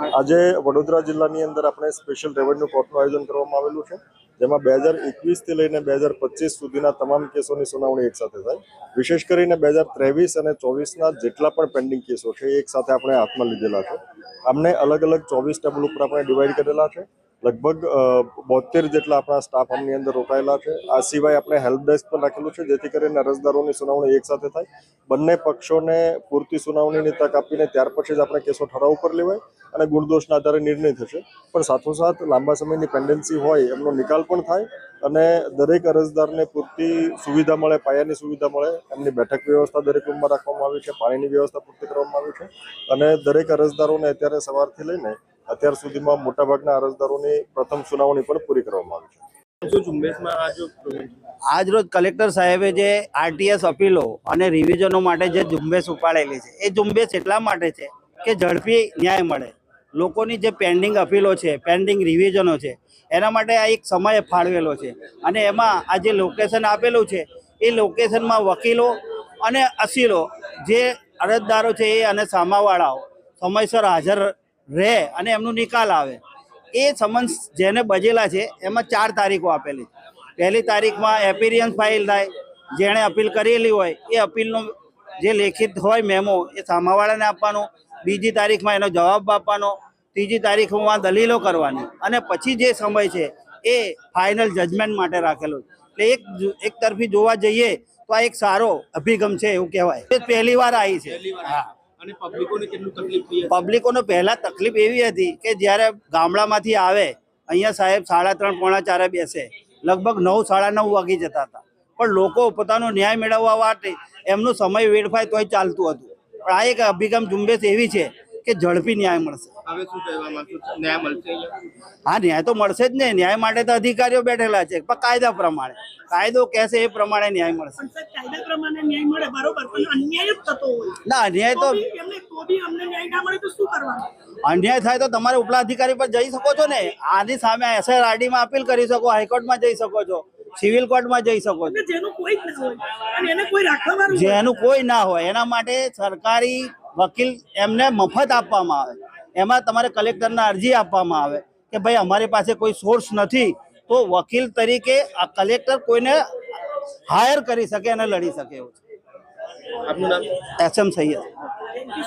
આજે વડોદરા જિલ્લાની અંદર આપણે સ્પેશિયલ રેવન્યુ કોર્ટનું આયોજન કરવામાં આવેલું છે, જેમાં બે હજાર એકવીસથી લઈને બે હજાર પચીસ સુધીના તમામ કેસોની સુનાવણી એક સાથે થાય. વિશેષ કરીને બે હજાર ત્રેવીસ અને ચોવીસના જેટલા પણ પેન્ડિંગ કેસો છે, એ એક સાથે આપણે હાથમાં લીધેલા છે. આમને અલગ અલગ ચોવીસ ટેબલ ઉપર આપણે ડિવાઈડ કરેલા છે. લગભગ બોતેર જેટલા આપણા સ્ટાફ આમની અંદર રોકાયેલા છે. આ સિવાય આપણે હેલ્પ ડેસ્ક પણ રાખેલું છે, જેથી કરીને અરજદારોની સુનાવણી એક સાથે થાય. બંને પક્ષોને પૂરતી સુનાવણીની તક આપીને ત્યાર પછી જ આપણે કેસો ઠરાવ ઉપર લેવાય. અને ગુણદોષના આધારે નિર્ણય થશે. પણ સાથોસાથ લાંબા સમયની પેન્ડન્સી હોય એમનો નિકાલ પણ થાય અને દરેક અરજદારને પૂરતી સુવિધા મળે પાયાની સુવિધા મળે એમની બેઠક વ્યવસ્થા દરેક રૂમમાં રાખવામાં આવી છે પાણીની વ્યવસ્થા પૂરતી કરવામાં આવી છે અને દરેક અરજદારોને અત્યારે સવારથી લઈને અત્યાર સુધીમાં મોટાભાગના અરજદારોની પ્રથમ સુનાવણી પણ પૂરી કરવામાં આવી છે. આજ રોજ આજરોજ કલેક્ટર સાહેબે જે આરટીએસ અપીલો અને રિવિઝનો માટે જે ઝુંબેશ ઉપાડેલી છે એ ઝુંબેશ એટલા માટે છે કે ઝડપી ન્યાય મળે. લોકોની જે પેન્ડિંગ અપીલો છે પેન્ડિંગ રિવિઝનો છે, એના માટે આ એક સમય ફાળવેલો છે. અને એમાં આ જે લોકેશન આપેલું છે, એ લોકેશનમાં વકીલો અને અસીલો જે અરજદારો છે એ અને સામાવાળાઓ સમયસર હાજર રહે અને એમનો નિકાલ આવે. એ સમન્સ જેને બજેલા છે, એમાં ચાર તારીખો આપેલી પહેલી તારીખમાં એપિરિયન્સ ફાઇલ થાય, જેણે અપીલ કરેલી હોય, એ અપીલનો જે લેખિત હોય મેમો, એ સામાવાળાને આપવાનો બીજી તારીખમાં એનો જવાબ આપવાનો ત્રીજી તારીખમાં દલીલો કરવાની અને પછી જે સમય છે એ ફાઇનલ જજમેન્ટ માટે રાખેલો એટલે એક એક તરફી જોવા જઈએ તો આ એક સારો અભિગમ છે એવું કહેવાય. પહેલી વાર આવી છે. હા પબ્લિકોને પહેલા તકલીફ એવી હતી કે જ્યારે ગામડામાંથી આવે અહીંયા સાહેબ સાડા ત્રણ પોણા ચારે બેસે. લગભગ નવ સાડા નવ વાગી જતા હતા. પણ લોકો પોતાનો ન્યાય મેળવવા માટે એમનો સમય વેડફાય તોય ચાલતું હતું. આ એક અભિગમ ઝુંબેશ એવી છે કે ઝડપી ન્યાય મળશે. હવે શું કહેવા ન્યાય મળશે હા ન્યાય તો મળશે જ ને. ન્યાય માટે તો અધિકારીઓ બેઠેલા છે પણ કાયદા પ્રમાણે. કાયદો કહેશે એ પ્રમાણે ન્યાય મળશે. કાયદા પ્રમાણે ન્યાય મળે બરોબર પણ અન્યાય થતો હોય. ના અન્યાય તો તો બી એમને તો બી અમને ન્યાય તો અન્યાય થાય તો તમારે ઉપલા અધિકારી પર જઈ શકો છો ને. આની સામે એસઆરઆરડી માં અપીલ કરી શકો હાઈકોર્ટમાં જઈ શકો છો. સિવિલ કોર્ટમાં જઈ શકો છો. જેનું કોઈ ના હોય. અને એને કોઈ રાખવા જેનું કોઈ ના હોય એના માટે સરકારી વકીલ એમને મફત આપવામાં આવે. એમાં તમારે કલેક્ટરને અરજી આપવામાં આવે કે ભાઈ અમારી પાસે કોઈ સોર્સ નથી. તો વકીલ તરીકે આ કલેક્ટર કોઈને હાયર કરી શકે અને લડી શકે એવું છે. આપનું નામ? S M Sayyed.